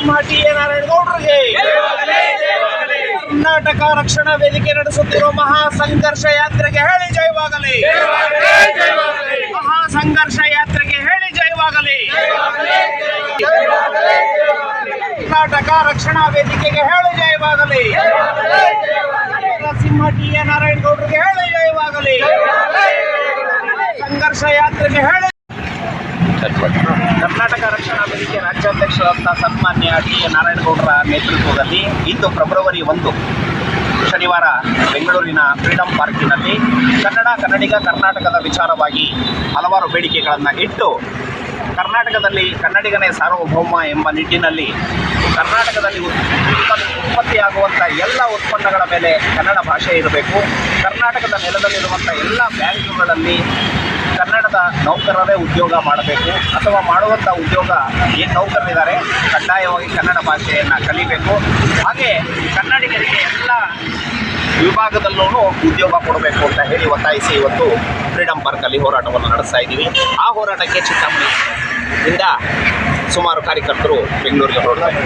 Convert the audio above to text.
Narasimha T A ನಾರಾಯಣಗೌಡರಿಗೆ Karnataka ರಕ್ಷಣಾ ವೇದಿಕೆ ನಡೆಸುತ್ತಿರುವ ಮಹಾ ಸಂಘರ್ಷ ಯಾತ್ರೆಗೆ ಹೇಳಿ ಜಯವಾಗಲಿ ಮಹಾ ಸಂಘರ್ಷ ಯಾತ್ರೆಗೆ ಹೇಳಿ ಜಯವಾಗಲಿ ಕರ್ನಾಟಕ ರಕ್ಷಣಾ ವೇದಿಕೆಗೆ ಹೇಳಿ ಜಯವಾಗಲಿ ನರಸಿಂಹ ಟಿ ಎ ನಾರಾಯಣಗೌಡರಿಗೆ ಹೇಳಿ ಜಯವಾಗಲಿ ಸಂಘರ್ಷ ಯಾತ್ರೆಗೆ ಹೇಳಿ ಕರ್ನಾಟಕ ರಕ್ಷಣಾ ವೇದಿಕೆ ರಾಜ್ಯಾಧ್ಯಕ್ಷರಾದ ಸನ್ಮಾನ್ಯ ಡಿ ಎ ನಾರಾಯಣಗೌಡರ ನೇತೃತ್ವದಲ್ಲಿ ಇಂದು ಫೆಬ್ರವರಿ ಒಂದು, ಶನಿವಾರ ಬೆಂಗಳೂರಿನ ಫ್ರೀಡಂ ಪಾರ್ಕಿನಲ್ಲಿ ಕನ್ನಡ, ಕನ್ನಡಿಗ ಕರ್ನಾಟಕದ ವಿಚಾರವಾಗಿ ಹಲವಾರು ಬೇಡಿಕೆಗಳನ್ನು ಇಟ್ಟು ಕರ್ನಾಟಕದಲ್ಲಿ ಕನ್ನಡಿಗನೇ ಸಾರ್ವಭೌಮ ಎಂಬ ನಿಟ್ಟಿನಲ್ಲಿ ಕರ್ನಾಟಕದಲ್ಲಿ ಉತ್ಪತ್ತಿಯಾಗುವಂಥ ಎಲ್ಲ ಉತ್ಪನ್ನಗಳ ಮೇಲೆ ಕನ್ನಡ ಭಾಷೆ ಇರಬೇಕು. ಕರ್ನಾಟಕದ ನೆಲದಲ್ಲಿರುವಂಥ ಎಲ್ಲ ಬ್ಯಾಂಕುಗಳಲ್ಲಿ ಕನ್ನಡದ ನೌಕರರೇ ಉದ್ಯೋಗ ಮಾಡಬೇಕು ಅಥವಾ ಮಾಡುವಂಥ ಉದ್ಯೋಗ ಏನು ನೌಕರರಿದ್ದಾರೆ, ಕಡ್ಡಾಯವಾಗಿ ಕನ್ನಡ ಭಾಷೆಯನ್ನು ಕಲಿಬೇಕು. ಹಾಗೆ ಕನ್ನಡಿಗರಿಗೆ ಎಲ್ಲ ವಿಭಾಗದಲ್ಲೂ ಉದ್ಯೋಗ ಕೊಡಬೇಕು ಅಂತ ಹೇಳಿ ಒತ್ತಾಯಿಸಿ ಇವತ್ತು ಫ್ರೀಡಂ ಪಾರ್ಕಲ್ಲಿ ಹೋರಾಟವನ್ನು ನಡೆಸ್ತಾ ಇದ್ದೀವಿ. ಆ ಹೋರಾಟಕ್ಕೆ ಚಿಕ್ಕಮ್ಮಿಯಿಂದ ಸುಮಾರು ಕಾರ್ಯಕರ್ತರು ಬೆಂಗಳೂರಿಗೆ ಹೊರಡ್ತಾರೆ